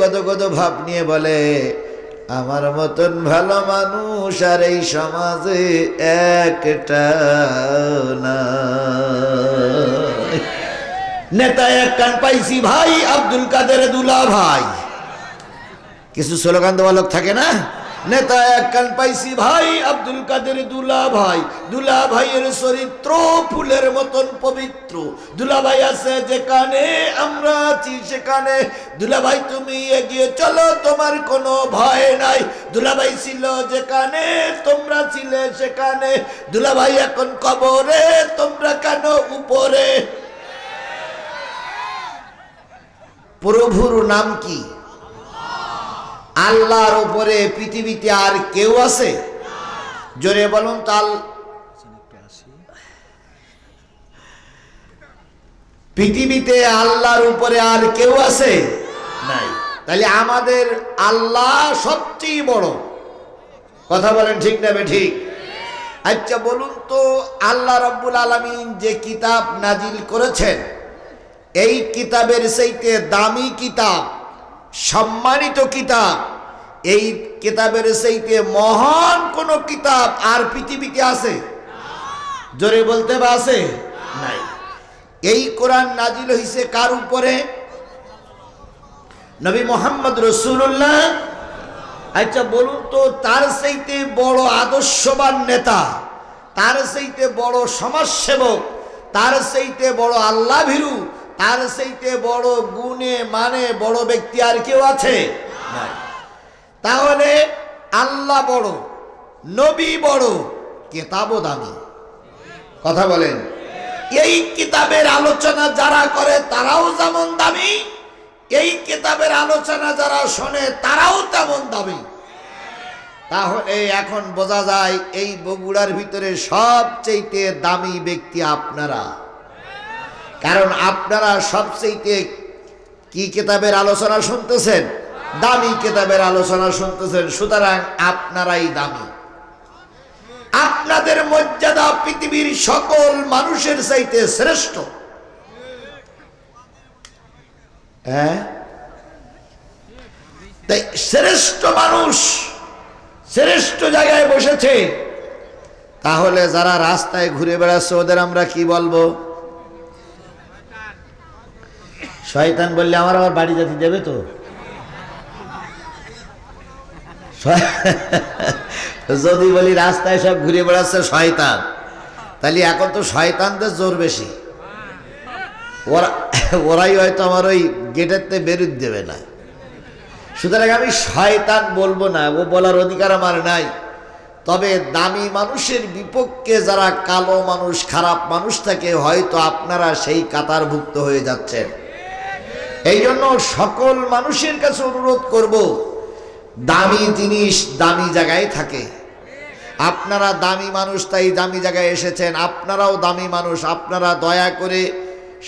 গদ গদ ভাব নিয়ে বলে, আমার মতন ভালো মানুষ আর এই সমাজে একটা না নেতা এক কান পাইছি, ভাই আব্দুল কাদের দুলা ভাই। কিছু স্লোগান দেওয়া লোক থাকে না? নেতা এক কান পাইছি ভাই, আব্দুল কাদের দুলা ভাই দুলা ভাইয়ের চরিত্র ফুলের মতন পবিত্র। দুলা ভাই আছে যেখানে, আমরা আছি সেখানে। দুলা ভাই তুমি এগিয়ে চলো, তোমার কোনো ভয় নাই। দুলা ভাই ছিল যেখানে, তোমরা ছিলে সেখানে। দুলা ভাই এখন কবরে, তোমরা কেন উপরে? প্রভুর নাম কি? আল্লাহর উপরে পৃথিবীতে আর কেউ আছে? জোরে বলুন তাল পৃথিবীতে আল্লাহর উপরে আর কেউ আছে? নাই। তাহলে আমাদের আল্লাহ সবচেয়ে বড়। কথা বলেন ঠিক না ঠিক? আচ্ছা বলুন তো আল্লাহ রব্বুল আলমিন যে কিতাব নাজিল করেছেন, এই কিতাবের সেইতে দামি কিতাব সম্মানিত কিতাব। এই কিতাবের সেইতে মহান কোন কিতাব আর পৃথিবীতে আছে? জোরে বলতে বা আছে? নাই। এই কোরআন নাজিল হইছে কার উপরে? নবী মোহাম্মদ রসুল্লাহ আচ্ছা বলুন তো, তার সেইতে বড় আদর্শবান নেতা, তার সেইতে বড় সমাজসেবক, তার সেইতে বড় আল্লাহ ভীরু তার সেইতে বড় গুণে মানে বড় ব্যক্তি আর কেউ আছে? তাহলে আল্লাহ বড়, নবী বড়, কেতাবও দামি। কথা বলেন। এই কিতাবের আলোচনা যারা করে, তারাও যেমন দামি। এই কিতাবের আলোচনা যারা শোনে, তারাও তেমন দামি। তাহলে এখন বোঝা যায়, এই বগুড়ার ভিতরে সবচেয়ে দামি ব্যক্তি আপনারা। কারণ আপনারা সবচেয়ে কি কিতাবের আলোচনা শুনতেছেন? দামি কিতাবের আলোচনা শুনতেছেন, সুতরাং আপনারাই দামি। আপনাদের মর্যাদা পৃথিবীর সকল মানুষের চাইতে শ্রেষ্ঠ। হ্যাঁ? তাই শ্রেষ্ঠ মানুষ শ্রেষ্ঠ জায়গায় বসেছে। তাহলে যারা রাস্তায় ঘুরে বেড়াচ্ছে, ওদের আমরা কি বলব? শয়তান বললে আমার আবার বাড়ি জাতি দেবে তো? যদি বলি রাস্তায় সব ঘুরে বেড়াচ্ছে শয়তান, তাহলে এখন তো শয়তানদের জোর বেশি। ওরা ওরাই হয়তো আমার ওই গেটের বেরুত দেবে না। সুতরাং আমি শয়তান বলব না, ও বলার অধিকার আমার নাই। তবে দামি মানুষের বিপক্ষে যারা কালো মানুষ, খারাপ মানুষ থাকে, হয়তো আপনারা সেই কাতারভুক্ত হয়ে যাচ্ছেন। এই জন্য সকল মানুষের কাছে অনুরোধ করব, দামি জিনিস দামি জায়গায় থাকে। আপনারা দামি মানুষ, তাই দামি জায়গায় এসেছেন। আপনারাও দামি মানুষ, আপনারা দয়া করে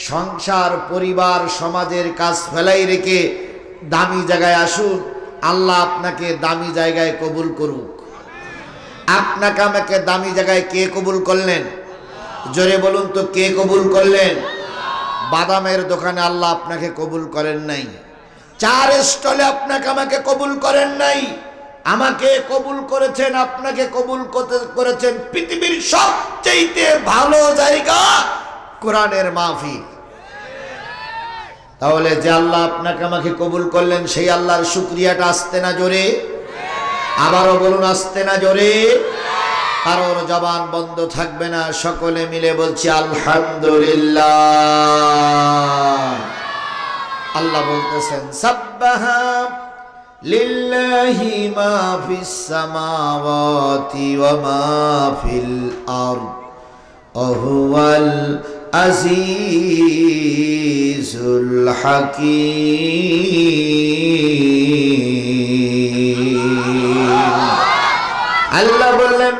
সংসার, পরিবার, সমাজের কাজ ফেলাই রেখে দামি জায়গায় আসুন। আল্লাহ আপনাকে দামি জায়গায় কবুল করুক। আপনাকে আমাকে দামি জায়গায় কে কবুল করলেন? জোরে বলুন তো, কে কবুল করলেন? বাদামের দোকানে আল্লাহ আপনাকে কবুল করেন নাই। চার স্টলে আপনাকে আমাকে কবুল করেন নাই। আমাকে কবুল করেছেন, আপনাকে কবুল করেছেন পৃথিবীর সবচেয়ে ভালো জায়গা কোরআনের মাহফিল। তাহলে যে আল্লাহ আপনাকে আমাকে কবুল করলেন, সেই আল্লাহর শুক্রিয়াটা আসতে না জোরে। আবারও বলুন, আসতে না জোরে। কারোর জবান বন্ধ থাকবে না সকলে মিলে বলছি আলহামদুলিল্লাহ। আল্লাহ বলতেছেন সাব্বাহা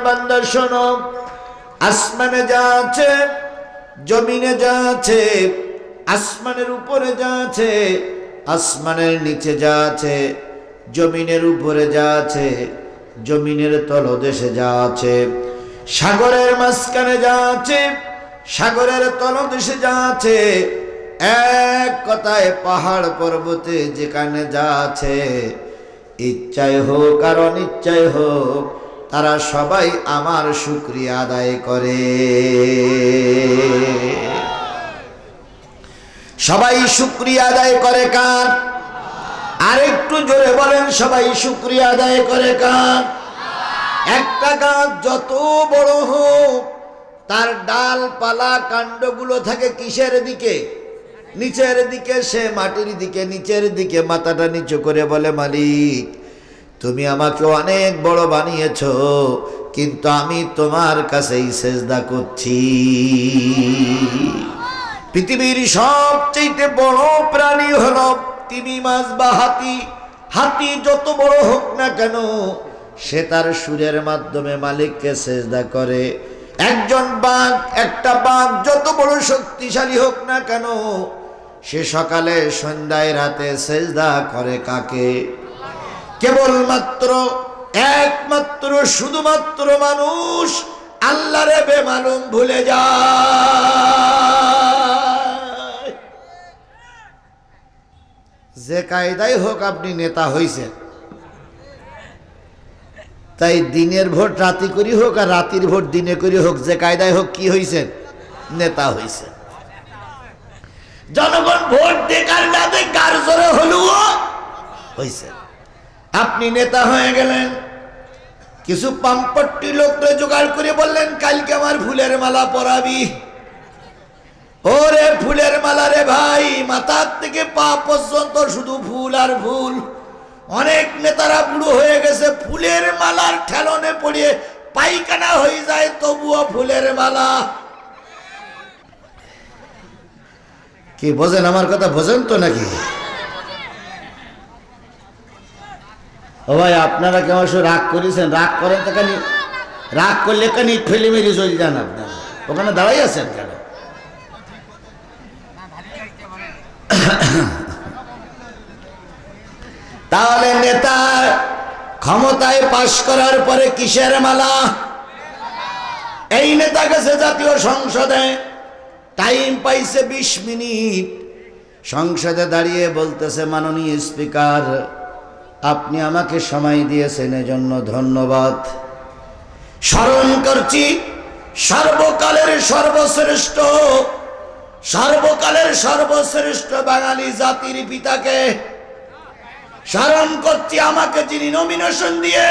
বান্দা শোনো। আসমানে যা আছে, জমিনে যা আছে, আসমানের উপরে যা আছে, আসমানের নিচে যা আছে, জমিনের উপরে যা আছে, জমিনের তলদেশে যা আছে, সাগরের মাঝখানে যা আছে, সাগরের তলদেশে যা আছে, এক কথায় পাহাড় পর্বতে যেখানে যা আছে, ইচ্ছাই হোক আর অনিচ্ছায় হোক তারা সবাই আমার শুক্রিয়া আদায় করে। সবাই শুক্রিয়া আদায় করে কার? আরেকটু জোরে বলেন, সবাই শুক্রিয়া আদায় করে কার? একটা গাছ যত বড় হোক, তার ডাল ডালপালা কাণ্ডগুলো থাকে কিসের দিকে? নিচের দিকে, সে মাটির দিকে, নিচের দিকে, মাথাটা নিচু করে বলে, মালিক তুমি আমাকে অনেক বড় বানিয়েছ, কিন্তু আমি তোমার কাছেই সেজদা করছি। পৃথিবীর সবচেয়ে বড় প্রাণী হল তিমি মাছ বা হাতি। হাতি যত বড় হোক না কেন, সে তার সুরের মাধ্যমে মালিককে সেজদা করে। একজন বাঘ, একটা বাঘ যত বড় শক্তিশালী হোক না কেন, সে সকালে সন্ধ্যায় রাতে সেজদা করে কাকে? কেবলমাত্র একমাত্র, শুধুমাত্র মানুষ আল্লাহরে বেমালুম ভুলে যায়। যে কায়দাই হোক আপনি নেতা হইছেন, তাই দিনের ভোট রাতি করি হোক আর রাতির ভোট দিনে করি হোক, যে কায়দায় হোক কি হইছেন? নেতা হইছেন। জনগণ ভোট দেখার না দেখার জোরে হলুও হইছেন। আপনি নেতা হয়ে গেলেন। কিছু পাম্পট্টি লোকরে জোগাড় করে বললেন, কালকে আমার ফুলের মালা পরাবি। ওরে ফুলের মালা রে ভাই, মাথার থেকে পা পর্যন্ত শুধু ফুল আর ফুল। অনেক নেতারা বুড়ো হয়ে গেছে, ফুলের মালার ঠেলনে পড়িয়ে পাইখানা হয়ে যায়, তবুও ফুলের মালা। কি বোঝেন, আমার কথা বোঝেন তো নাকি? ও ভাই, আপনারা কেমন সব রাগ করেছেন? রাগ করেন তো কেন রাগ করলে কেন ফেলে মেরে চলে যান আপনারা। ওখানে দাঁড়াই আছেন কেন? তাহলে নেতা, ক্ষমতায় পাশ করার পরে কিসের মালা? এই নেতা গেছে জাতীয় সংসদে। টাইম পাইছে বিশ মিনিট। সংসদে দাঁড়িয়ে বলতেছে মাননীয় স্পিকার আপনি আমাকে সময় দিয়েছেন, এজন্য ধন্যবাদ। স্মরণ করছি, সর্বকালের সর্বশ্রেষ্ঠ সর্বকালের সর্বশ্রেষ্ঠ বাঙালি জাতির পিতাকে স্মরণ করছি, আমাকে যিনি নমিনেশন দিয়ে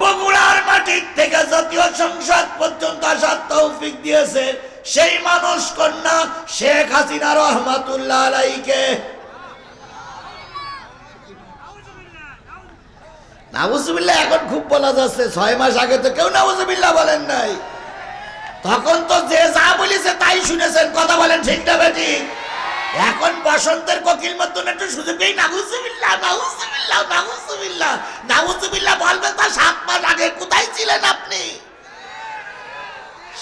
বগুড়ার মাটির থেকে জাতীয় সংসদ পর্যন্ত আসার তৌফিক দিয়েছে, সেই মানুষ কন্যা শেখ হাসিনা রহমাতুল্লাহ আলাইকে নাউজুবিল্লাহ, এখন খুব বলা যাচ্ছে, ছয় মাস আগে তো কেউ নাউজুবিল্লাহ বলেন নাই। তখন তো যে যা বলেছে তাই শুনেছেন, কথা বলেন ঠিক না বেটি? এখন বসন্তের কোকিল মতন একটু সুযোগ নেই নাগুজুবিল্লাহ নাগুজুবিল্লাহ নাগুজুবিল্লাহ নাগুজুবিল্লাহ বলবেন তা সাত মাস আগে কোথায় ছিলেন আপনি?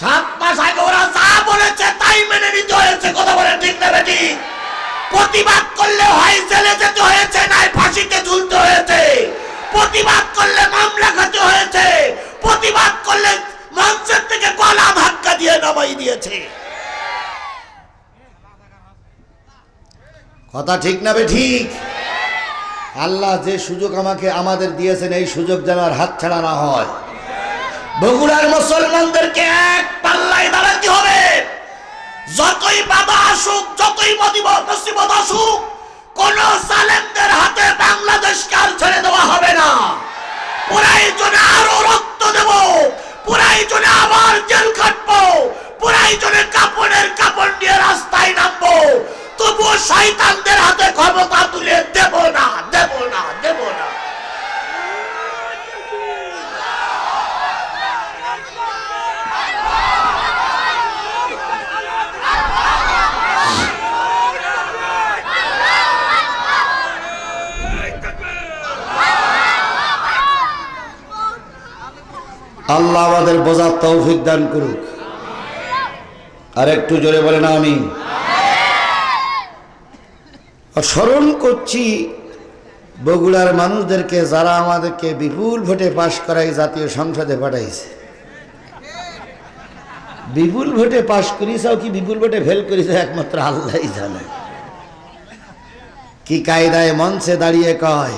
সাত মাস আগে ওরা যা বলেছে তাই মেনে নিতে হয়েছে, কথা বলেন ঠিক না বেটি? প্রতিবাদ করলে হয়, জেলে যেতে হয়েছে, নাই ফাঁসিতে ঝুলতে হয়েছে। প্রতিবাদ করলে মামলা খেতে হয়েছে। প্রতিবাদ করলে মঞ্চের থেকে গলা ধাক্কা দিয়ে নামাই দিয়েছে। কথা ঠিক না ঠিক? আল্লাহ যে সুযোগ আমাকে আমাদের দিয়েছেন, এই সুযোগ যেন আর হাত ছাড়া না হয়। বগুড়ার মুসলমানদেরকে এক পাল্লায় দাঁড়াতে হবে। যতই বাধা আসুক, যতই মুসিবত আসুক, কোন প্রয়োজনে আরও রক্ত দেব। প্রয়োজনে আবার জেল খাটবো। প্রয়োজনে কাপড়ের কাপড় নিয়ে রাস্তায় নামবো। তবুও শয়তানদের হাতে ক্ষমতা তুলে দেব না দেব না, দেব আল্লাহ আমাদের বোঝার তৌফিক দান করুক। আর একটু জোরে বলে না আমি স্মরণ করছি, বগুড়ার মানুষদেরকে যারা আমাদেরকে বিপুল ভোটে পাশ করাই জাতীয় সংসদে পাঠাইছে। বিপুল ভোটে পাশ করিসাও কি বিপুল ভোটে ফেল করিস একমাত্র আল্লাহই জানে। কি কায়দায় মঞ্চে দাঁড়িয়ে কয়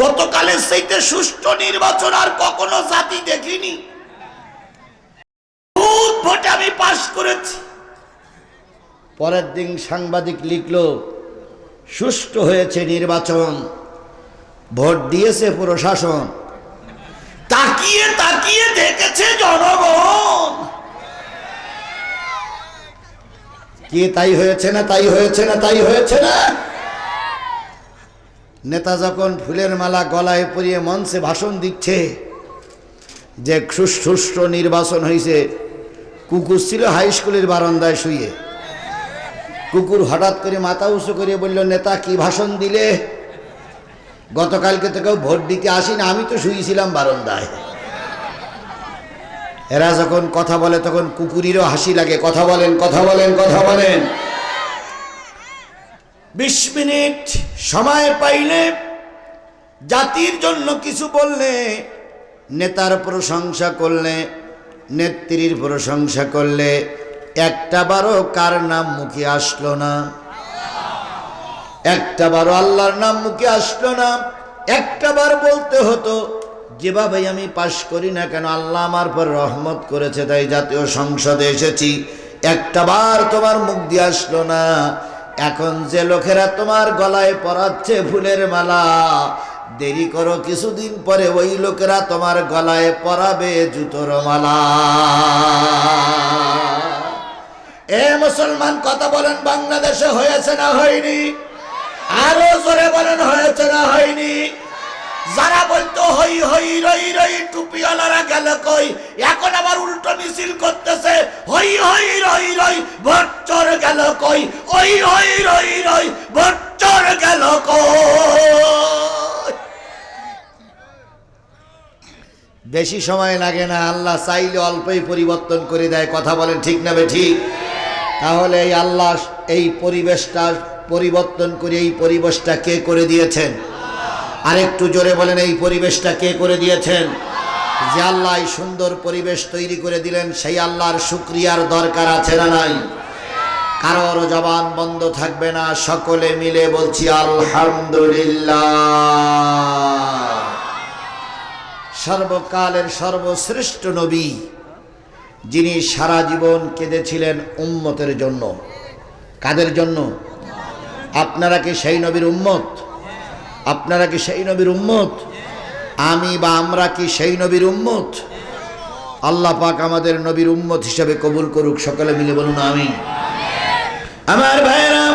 গতকালের সেইতে সুষ্ঠু নির্বাচন আর কখনো জাতি দেখিনি। ভোটে আমি পাশ করেছি। পরের দিন সাংবাদিক লিখলো, সুষ্ঠু হয়েছে নির্বাচন, ভোট দিয়েছে প্রশাসন। তাকিয়ে তাকিয়ে দেখেছে জনগণ। কি তাই হয়েছে না তাই হয়েছে না তাই হয়েছে না? নেতা যখন ফুলের মালা গলায় পরিয়ে মঞ্চে ভাষণ দিচ্ছে, যে সুষ্ঠু নির্বাচন হয়েছে কুকুর ছিল হাই স্কুলের বারান্দায় শুয়ে কুকুর হঠাৎ করে মাথা উঁচু করে বলল, নেতা, কি ভাষণ দিলে? গতকালকে তো কেউ ভোট দিতে আসি না আমি তো শুয়েছিলাম বারান্দায়। এরা যখন কথা বলে, তখন কুকুরেরও হাসি লাগে। কথা বলেন কথা বলেন কথা বলেন। বিশ মিনিট সময় পাইলে জাতির জন্য কিছু বললে, নেতার প্রশংসা করলে, নেত্রীর প্রশংসা করলে, একটা বারও কার নাম মুখে আসলো না। একটা বারও আল্লাহর নাম মুখে আসলো না। একটা বার বলতে হতো, যেভাবে আমি পাশ করি না কেন, আল্লাহ আমার পর রহমত করেছে, তাই জাতীয় সংসদে এসেছি। একটা বার তোমার মুখ দিয়ে আসলো না। এখন যে লোকেরা তোমার গলায় পরাচ্ছে ফুলের মালা, দেরি করো, কিছুদিন পরে ওই লোকেরা তোমার গলায় পরাবে জুতোর মালা। এ মুসলমান, কথা বলেন, বাংলাদেশে হয়েছে না হয়নি? আরও জোরে বলেন, হয়েছে না হয়নি? যারা বলতো, হই হই, রই রই, টুপিওয়ালারা গেল কই? এখন আবার উল্টো মিছিল করতেছে, হই হই, রই রই ভট্টর গেল কই? ওই, হই, রই রই ভট্টর গেল কই? বেশি সময় লাগে না, আল্লাহ চাইলে অল্পই পরিবর্তন করে দেয়, কথা বলেন ঠিক না ঠিক? তাহলে এই আল্লাহ এই পরিবেশটা, পরিবর্তন করে এই পরিবেশটা কে করে দিয়েছেন? আরেকটু জোরে বলেন, এই পরিবেশটা কে করে দিয়েছেন? যে আল্লাহ সুন্দর পরিবেশ তৈরি করে দিলেন, সেই আল্লাহর শুক্রিয়ার দরকার আছে না নাই? কারোর জবান বন্ধ থাকবে না, সকলে মিলে বলছি আলহামদুলিল্লাহ। সর্বকালের সর্বশ্রেষ্ঠ নবী, যিনি সারা জীবন কেঁদেছিলেন উম্মতের জন্য। কাদের জন্য? আপনারা কি সেই নবীর উম্মত? আপনারা কি সেই নবীর উম্মত? আমি বা আমরা কি সেই নবীর উম্মত? আল্লাহ পাক আমাদের নবীর উম্মত হিসাবে কবুল করুক, সকলে মিলে বলুন আমি আমার ভাইয়েরা,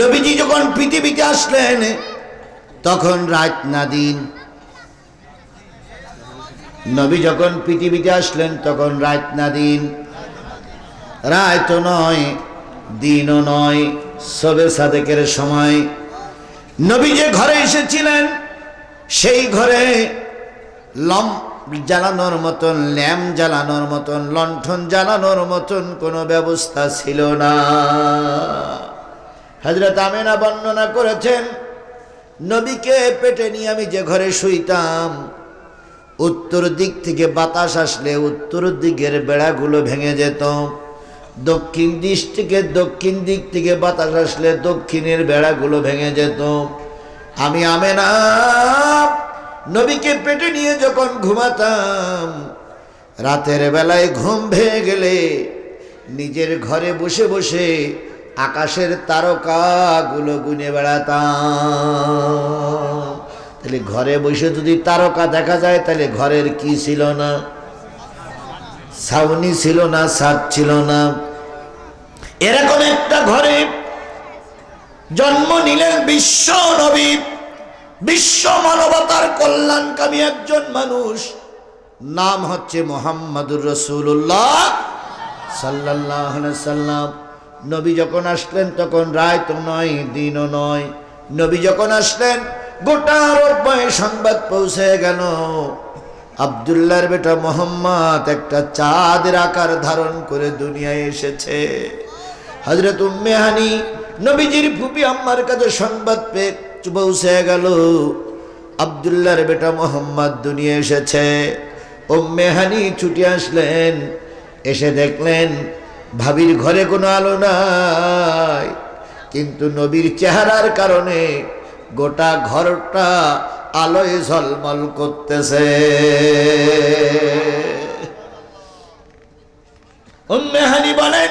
নবীজি যখন পৃথিবীতে আসলেন, তখন রাত না দিন। নবী যখন পৃথিবীতে আসলেন, তখন রাত না দিন। রাত নয়, দিনও নয়, সবে সাদেকের সময় নবী যে ঘরে এসেছিলেন, সেই ঘরে লম জ্বালানোর মতন ল্যাম্প জ্বালানোর মতন, লণ্ঠন জ্বালানোর মতন কোনো ব্যবস্থা ছিল না। হজরত আমেনা বর্ণনা করেছেন, নবীকে পেটে নিয়ে আমি যে ঘরে শুইতাম, উত্তর দিক থেকে বাতাস আসলে উত্তর দিকের বেড়াগুলো ভেঙে যেত। দক্ষিণ দিক থেকে দক্ষিণ দিক থেকে বাতাস আসলে দক্ষিণের বেড়াগুলো ভেঙে যেত। আমি আমেনা নবীকে পেটে নিয়ে যখন ঘুমাতাম, রাতের বেলায় ঘুম ভেঙে গেলে নিজের ঘরে বসে বসে আকাশের তারকাগুলো গুনে বেড়াতাম। তাহলে ঘরে বসে যদি তারকা দেখা যায়, তাহলে ঘরের কি ছিল না? ছাউনি ছিল না, ছাদ ছিল না। এরকম একটা ঘরে জন্ম নিলেন বিশ্ব নবী, বিশ্ব মানবতার কল্যাণকামী একজন মানুষ। নাম হচ্ছে মোহাম্মদুর রসুল্লাহ সাল্লাহ সাল্লাম নবী যখন আসলেন, তখন রায় তো নয় দিনও নয়। নবী যখন আসলেন, গোটা সংবাদ পৌঁছে গেল। আবদুল্লাহর বেটা মোহাম্মদ একটা চাঁদের আকার ধারণ করে দুনিয়ায় এসেছে। হজরত উম্মেহানি নবীজির ফুপি আম্মার কাছে সংবাদ পেয়ে পৌঁছে গেল। আবদুল্লাহর বেটা মোহাম্মদ দুনিয়া এসেছে। মেহানি ছুটে আসলেন, এসে দেখলেন ভাবির ঘরে কোনো আলো নাই। কিন্তু নবীর চেহারার কারণে গোটা ঘরটা আলোয় ঝলমল করতেছে। উম্মেহানি বলেন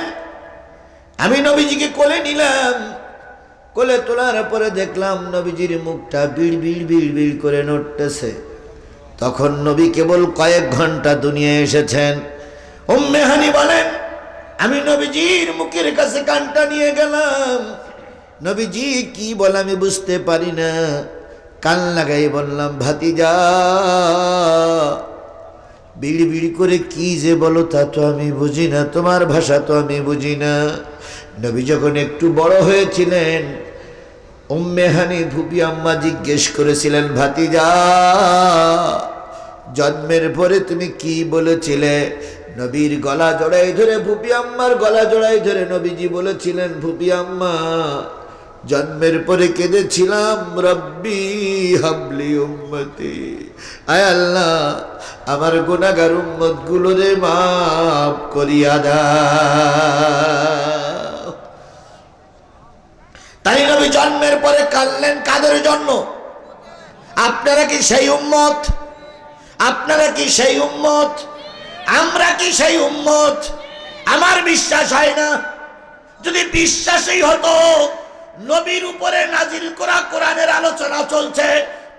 আমি নবীজিকে কোলে নিলাম। কোলে তোলার পরে দেখলাম নবীজির মুখটা বিড় বিড় বিড় বিড় করে নড়তেছে। তখন নবী কেবল কয়েক ঘণ্টা দুনিয়ায় এসেছেন। উম্মেহানি বলেন, আমি নবীজির মুখের কাছে কানটা নিয়ে গেলাম। নবীজি, কি বল, আমি বুঝতে পারি না। কান লাগাই বললাম, ভাতিজা বিড়ি বিড়ি করে কি যে বলো তা তো আমি বুঝি না, তোমার ভাষা তো আমি বুঝি না। নবী যখন একটু বড় হয়েছিলেন উম্মেহানি ভুপি আম্মা জিজ্ঞেস করেছিলেন, ভাতিজা, জন্মের পরে তুমি কি বলেছিলে? নবীর গলা জড়াই ধরে, ভুপি আম্মার গলা জড়াই ধরে নবীজি বলেছিলেন, ভুপি আম্মা জন্মের পরে কেঁদেছিলাম, রব্বি হাবলি উম্মতি। আয় আল্লাহ, আমার গুনাগার উম্মতগুলো রে মাফ করিয়া দা তাই নবী জন্মের পরে কাঁদলেন কাদের জন্য? আপনারা কি সেই উম্মত? আপনারা কি সেই উম্মত? আমরা কি সেই উম্মত? আমার বিশ্বাস হয় না। যদি বিশ্বাসই হতো নবীর উপরে নাজিল করা কোরআনের আলোচনা চলছে।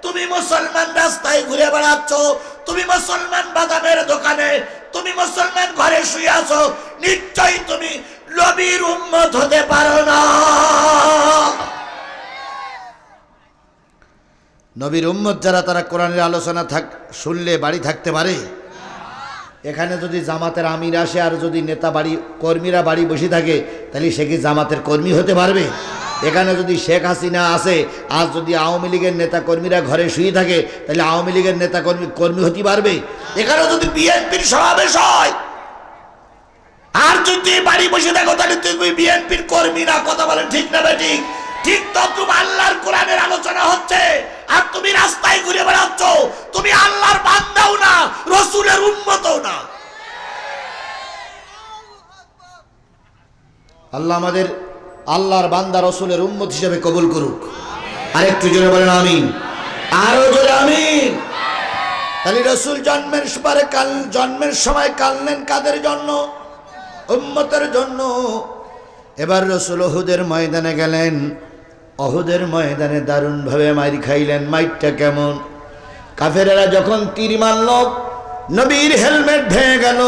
তুমি মুসলমান রাস্তায় ঘুরে বেড়াচ্ছ, তুমি মুসলমান বাদামের দোকানে, তুমি মুসলমান ঘরে শুয়ে আছো, নিশ্চয়ই তুমি নবীর উম্মত হতে পারো না। নবীর উম্মত যারা, তারা কোরআনের আলোচনা থাক, শুনলে বাড়ি থাকতে পারে। এখানে যদি জামাতের আমির আসে, আর যদি নেতা বাড়ি, কর্মীরা বাড়ি বসে থাকে, তাহলে সে কি জামাতের কর্মী হতে পারবে? এখানে যদি শেখ হাসিনা আসে আজ যদি আওয়ামী লীগের নেতা কর্মীরা ঘরে শুয়ে থাকে, তাহলে আওয়ামী লীগের নেতা কর্মী হতে পারবে? এখানে যদি বিএনপির সমাবেশ হয়, আর যদি বাড়ি বসে থাকো তাহলে তুমি বিএনপির কর্মী না, কথা বলেন ঠিক না ঠিক? ঠিক তদ্রুপ আল্লাহর কোরআনের আলোচনা হচ্ছে, আর তুমি রাস্তায় ঘুরে বেড়াচ্ছ, তুমি আল্লাহর বান্দাও না, রসুলের উন্মতও না। আল্লাহ আমাদের আল্লাহর বান্দা রসুলের উম্মত হিসেবে কবুল করুক। আর একটু জোরে বলেন আমিন। আরও জোরে আমিন। তাহলে রসুল জন্মের পরে কাল, জন্মের সময় কানলেন কাদের জন্য? উম্মতের জন্য। এবার রসুল অহুদের ময়দানে গেলেন। অহুদের ময়দানে দারুণভাবে মাইর খাইলেন। মাইরটা কেমন? কাফেরেরা যখন তীর মারল, নবীর হেলমেট ভেঙে গেল।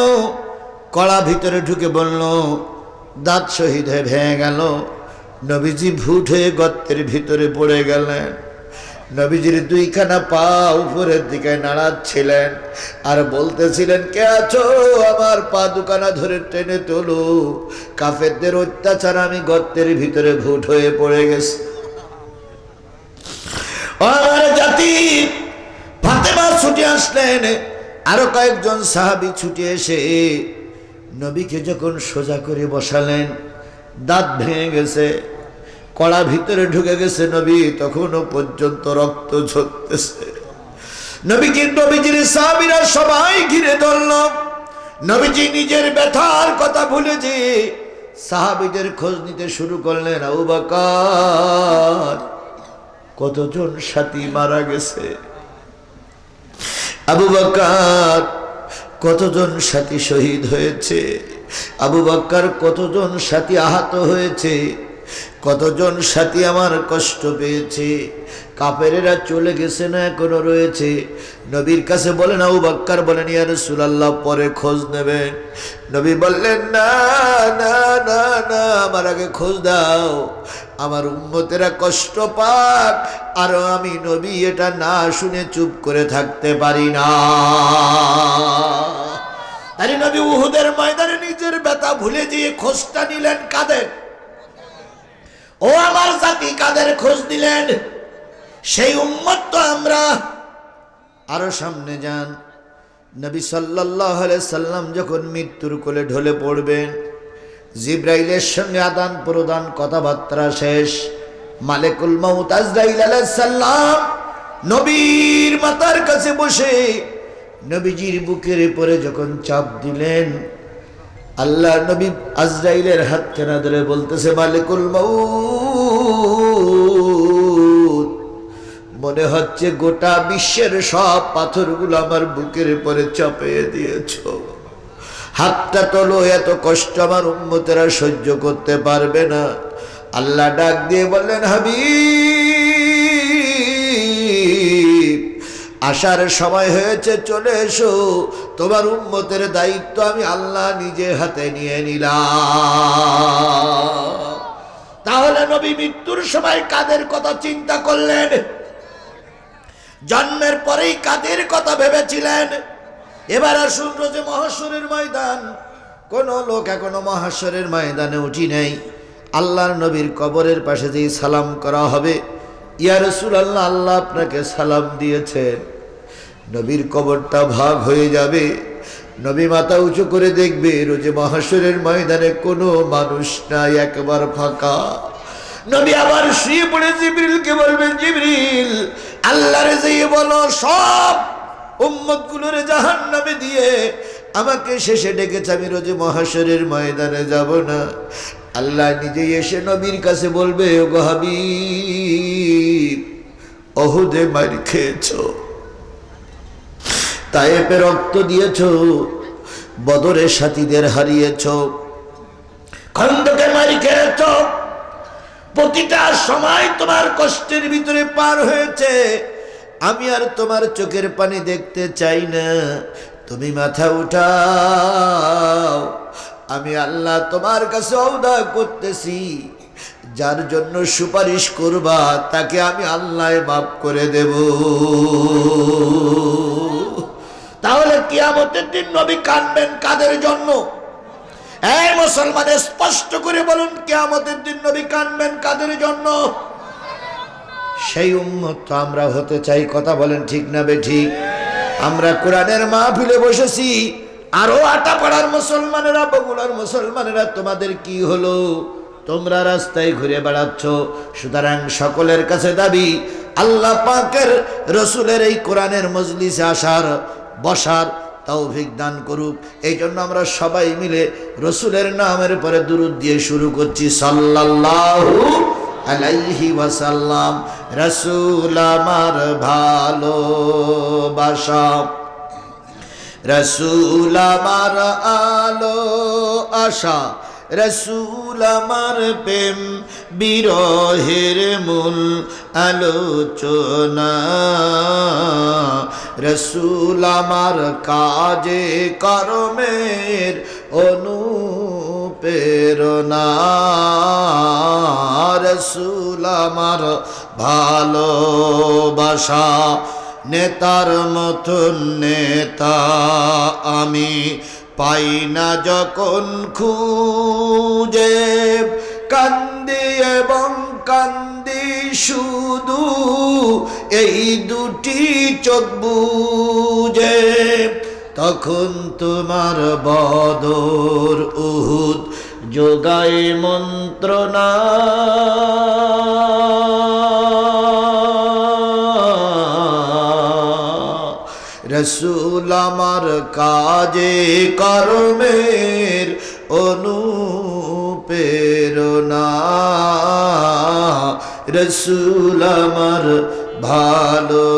কড়া ভিতরে ঢুকে বলল দাঁত শহীদ হয়ে ভেঙে গেল। নবীজি ভুট হয়ে গর্তের ভিতরে পড়ে গেলেন। নবীজির দুইখানা পা উপরের দিকে নাড়াচ্ছিলেন আর বলতেছিলেন, কে আছো? আমার পা দুখানা ধরে টেনে তোলো। কাফেরদের অত্যাচার, আমি গর্তের ভিতরে ভুট হয়ে পড়ে গেছি। আমার জাতি ফাতেমা ছুটে আসলেন। আরও কয়েকজন সাহাবি ছুটে এসে নবীকে যখন সোজা করে বসালেন, দাঁত ভেঙে গেছে, কড়া ভিতরে ঢুকে গেছে নবী, তখনও পর্যন্ত রক্ত ঝরতেছে। নবীজি নবীজির সাহাবিরা সবাই ঘিরে ধরল। নবীজি নিজের ব্যথার কথা ভুলে যে সাহাবিদের খোঁজ নিতে শুরু করলেন, আবু কতজন সাথী মারা গেছে? আবু বাকার কতজন সাথী শহীদ হয়েছে? আবু বাক্কার কতজন সাথী আহত হয়েছে? কতজন সাথী আমার কষ্ট পেয়েছে? কাপেরেরা চলে গেছে না এখনও রয়েছে? নবীর কাছে বলেন, আবু বাক্কার বলেন ইয়ার সুলাল্লাহ পরে খোঁজ নেবেন। নবী বললেন, না না না না, আমার আগে খোঁজ দাও। আমার উন্মতেরা কষ্ট পাক, আর আমি নবী এটা না শুনে চুপ করে থাকতে পারি না। তাই নবী উহুদের ময়দানে নিজের ব্যথা ভুলে দিয়ে খোঁজটা নিলেন কাদের? ও আমার জাতি কাদের খোঁজ দিলেন সেই উম্মত তো আমরা। আরও সামনে যান। নবী সাল্লাহ সাল্লাম যখন মৃত্যুর কোলে ঢলে পড়বেন, জিব্রাইলের সঙ্গে আদান প্রদান কথাবার্তা শেষ। মালেকুল মাউত আজরাইল আলাইহিস সালাম নবীর মাতার কাছে বসে নবীজির বুকের পরে যখন চাপ দিলেন আল্লাহ নবী আজরাইলের হাত কেনা ধরে বলতেছে, মালিকুল মউত। মনে হচ্ছে গোটা বিশ্বের সব পাথরগুলো আমার বুকের পরে চাপিয়ে দিয়েছ। হাতটা তোলো, এত কষ্ট আমার উন্মতেরা সহ্য করতে পারবে না। আল্লাহ ডাক দিয়ে বললেন, হাবিব আসার সময় হয়েছে, চলে এসো। তোমার উন্মতের দায়িত্ব আমি আল্লাহ নিজে হাতে নিয়ে নিলাম। তাহলে নবী মৃত্যুর সময় কাদের কথা চিন্তা করলেন? জন্মের পরেই কাদের কথা ভেবেছিলেন? এবার আসুন রোজে মহাশ্বরের ময়দান। কোন লোক এখনও মহাশ্বরের ময়দানে উঠি নেই। আল্লাহর নবীর কবরের পাশে যেই সালাম করা হবে ইয়া রসুল আল্লাহ আল্লাহ আপনাকে সালাম দিয়েছেন নবীর কবরটা ভাগ হয়ে যাবে। নবী মাথা উঁচু করে দেখবে, রোজে মহাশ্বরের ময়দানে কোনো মানুষ নাই, একবার ফাঁকা। নবী আবার শুয়ে পড়ে জিবরিলকে বলবেন জিবরিল, আল্লাহরে যেয়ে বলো, সব উম্মত গুলোরে জাহান নামে দিয়ে আমাকে শেষে ডেকেছে, আমি রোজে মহাশ্বরের ময়দানে যাব না। আল্লাহ নিজেই এসে নবীর কাছে বলবে ও হাবিব, অহুদে মার খেয়েছো তায়েপে রক্ত দিয়েছ বদরের সাথীদের হারিয়েছ, খন্দকে মারি খেয়েছ, প্রতিটা সময় তোমার কষ্টের ভিতরে পার হয়েছে, আমি আর তোমার চোখের পানি দেখতে চাই না, তুমি মাথা উঠাও আমি আল্লাহ তোমার কাছে অবদা করতেছি। যার জন্য সুপারিশ করবা, তাকে আমি আল্লাহ মাফ করে দেব। তাহলে কিয়ামতের দিন নবী কানবেন কাদের জন্য? এই মুসলমানের স্পষ্ট করে বলুন, কিয়ামতের দিন নবী কানবেন কাদের জন্য? সেই উম্মত তো আমরা হতে চাই, কথা বলেন ঠিক না বে ঠিক? আমরা কোরআনের মাহফিলে বসেছি আরও আটা পাড়ার মুসলমানেরা, বগুড়ার মুসলমানেরা, তোমাদের কি হলো? তোমরা রাস্তায় ঘুরে বেড়াচ্ছ। সুতরাং সকলের কাছে দাবি, আল্লাহ পাকের রসুলের এই কোরআনের মজলিসে আসার, বসার তৌফিক দান করুক। এই জন্য আমরা সবাই মিলে রসুলের নামের পরে দুরুদ দিয়ে শুরু করছি। সাল্লাল্লাহু আলাইহি ওয়াসাল্লাম, রসুল আমার ভালোবাসা। রসুল আমার আলো, আশা। রসুল আমার প্রেম, বিরহের মূল আলোচনা। রসুল আমার কাজে কর্মের অনুপ্রেরণা। রসুল আমার ভালোবাসা। নেতার মতন নেতা আমি পাই না যখন খুঁজে। কান্দি এবং কান্দি শুধু এই দুটি চোখ বুঝে। তখন তোমার বদর উহুদ যোগায় মন্ত্রণা। রসুল আমার কাজে কর্মের অনুপ্রেরণা। রসুল আমার ভালোবাসা।